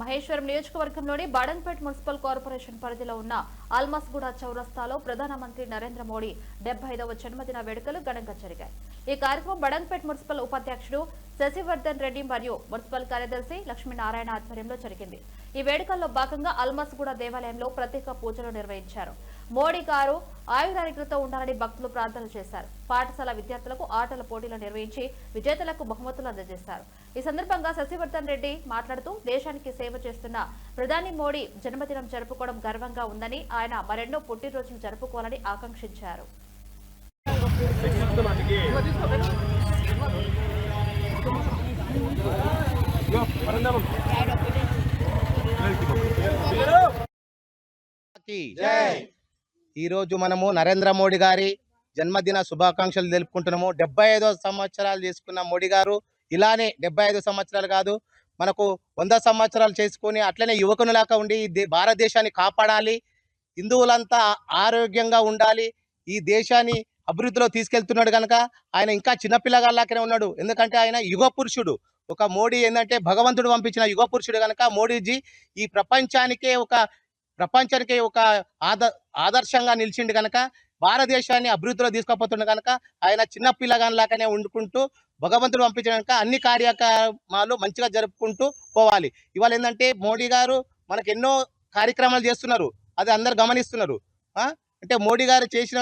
మహేశ్వరం నియోజకవర్గంలోని బాడన్పేట్ municipal corporation పరిధిలో ఉన్న ఆల్మస్గూడ చౌరస్తాలో ప్రధానమంత్రి నరేంద్ర మోడీ డెబ్బై జన్మదిన వేడుకలు ఘనంగా జరిగాయి. ఈ కార్యక్రమం బడన్పేట్ మున్సిపల్ ఉపాధ్యక్షుడు శశివర్ధన్ రెడ్డి మరియు మున్సిపల్ కార్యదర్శి లక్ష్మీనారాయణ ఆధ్వర్యంలో జరిగింది. ఈ వేడుకల్లో భాగంగా అల్మస్గూడ దేవాలయంలో ప్రత్యేక పూజలు నిర్వహించారు. మోడీ గారు ఆయురారోగ్యంతో ఉండాలని భక్తులు ప్రార్థన చేశారు. పాఠశాల విద్యార్థులకు ఆటల పోటీలు నిర్వహించి విజేతలకు బహుమతులు అందజేశారు. ఈ సందర్భంగా శశివర్ధన్ రెడ్డి మాట్లాడుతూ దేశానికి సేవ చేస్తున్న ప్రధాని మోడీ జన్మదినం జరుపుకోవడం గర్వంగా ఉందని ఆయన మరెన్నో పుట్టినరోజులు జరుపుకోవాలని ఆకాంక్షించారు. జై! ఈరోజు మనము నరేంద్ర మోడీ గారి జన్మదిన శుభాకాంక్షలు తెలుపుకుంటున్నాము. డెబ్బై ఐదో సంవత్సరాలు చేసుకున్న మోడీ గారు ఇలానే డెబ్బై ఐదు సంవత్సరాలు కాదు మనకు వంద సంవత్సరాలు చేసుకొని అట్లనే యువకునిలాగా ఉండి దే- భారతదేశాన్ని కాపాడాలి హిందువులంతా ఆరోగ్యంగా ఉండాలి ఈ దేశాన్ని అభివృద్ధిలో తీసుకెళ్తున్నాడు కనుక ఆయన ఇంకా చిన్నపిల్లగాళ్ళాకనే ఉన్నాడు. ఎందుకంటే ఆయన యుగ పురుషుడు. ఒక మోడీ ఏంటంటే భగవంతుడు పంపించిన యుగ పురుషుడు కనుక మోడీజీ ఈ ప్రపంచానికే ఒక ప్రపంచానికి ఒక ఆద ఆదర్శంగా నిలిచిండు కనుక భారతదేశాన్ని అభివృద్ధిలో తీసుకుపోతుండే కనుక ఆయన చిన్న పిల్లగానిలాగానే వండుకుంటూ భగవంతుడు పంపించిన కనుక అన్ని కార్యక్రమాలు మంచిగా జరుపుకుంటూ పోవాలి. ఇవాళ ఏంటంటే మోడీ గారు మనకు ఎన్నో కార్యక్రమాలు చేస్తున్నారు. అది అందరు గమనిస్తున్నారు. అంటే మోడీ గారు చేసిన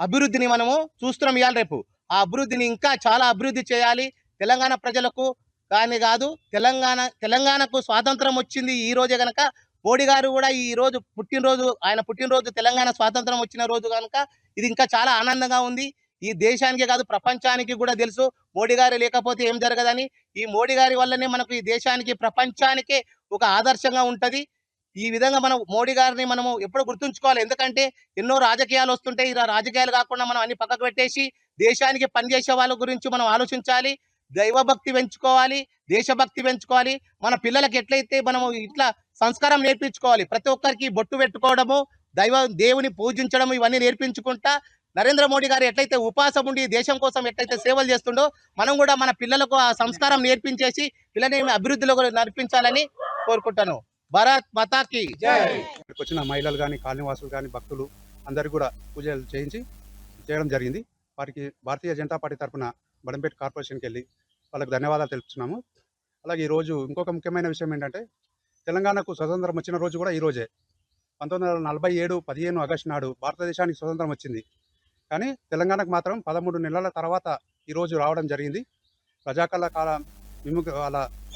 అభివృద్ధిని మనము చూస్తున్నాం ఇవాళ రేపు. ఆ అభివృద్ధిని ఇంకా చాలా అభివృద్ధి చేయాలి. తెలంగాణ ప్రజలకు కానీ కాదు తెలంగాణ తెలంగాణకు స్వాతంత్రం వచ్చింది ఈ రోజే కనుక మోడీ గారు కూడా ఈ రోజు పుట్టినరోజు ఆయన పుట్టినరోజు తెలంగాణ స్వాతంత్రం వచ్చిన రోజు కనుక ఇది ఇంకా చాలా ఆనందంగా ఉంది. ఈ దేశానికి కాదు ప్రపంచానికి కూడా తెలుసు. మోడీ గారు లేకపోతే ఏం జరగదని. ఈ మోడీ గారి వల్లనే మనకు ఈ దేశానికి ప్రపంచానికే ఒక ఆదర్శంగా ఉంటది. ఈ విధంగా మనం మోడీ గారిని మనము ఎప్పుడు గుర్తుంచుకోవాలి. ఎందుకంటే ఎన్నో రాజకీయాలు వస్తుంటాయి. ఇలా రాజకీయాలు కాకుండా మనం అన్ని పక్కకు పెట్టేసి దేశానికి పనిచేసే వాళ్ళ గురించి మనం ఆలోచించాలి. దైవభక్తి పెంచుకోవాలి దేశభక్తి పెంచుకోవాలి. మన పిల్లలకి ఎట్లయితే మనము ఇట్లా సంస్కారం నేర్పించుకోవాలి ప్రతి ఒక్కరికి బొట్టు పెట్టుకోవడము దైవ దేవుని పూజించడము ఇవన్నీ నేర్పించుకుంటా నరేంద్ర మోడీ గారు ఎట్లయితే ఉపాసం ఉండి దేశం కోసం ఎట్లయితే సేవలు చేస్తుండో మనం కూడా మన పిల్లలకు ఆ సంస్కారం నేర్పించేసి పిల్లల్ని అభివృద్ధిలో కూడా నడిపించాలని కోరుకుంటాను. భారత్ మతాకి ఇక్కడికి వచ్చిన మహిళలు కానీ కాలనీవాసులు కానీ భక్తులు అందరికీ కూడా పూజలు చేయించి చేయడం జరిగింది. వారికి భారతీయ జనతా పార్టీ తరఫున బడంపేట కార్పొరేషన్కి వెళ్ళి వాళ్ళకి ధన్యవాదాలు తెలుపుతున్నాము అలాగే ఈరోజు ఇంకొక ముఖ్యమైన విషయం ఏంటంటే తెలంగాణకు స్వతంత్రం వచ్చిన రోజు కూడా ఈ రోజే పంతొమ్మిది వందల నలభై ఏడు పదిహేను ఆగస్టు నాడు భారతదేశానికి స్వతంత్రం వచ్చింది. కానీ తెలంగాణకు మాత్రం పదమూడు నెలల తర్వాత ఈరోజు రావడం జరిగింది. ప్రజాకాల కాల విముఖ వాళ్ళ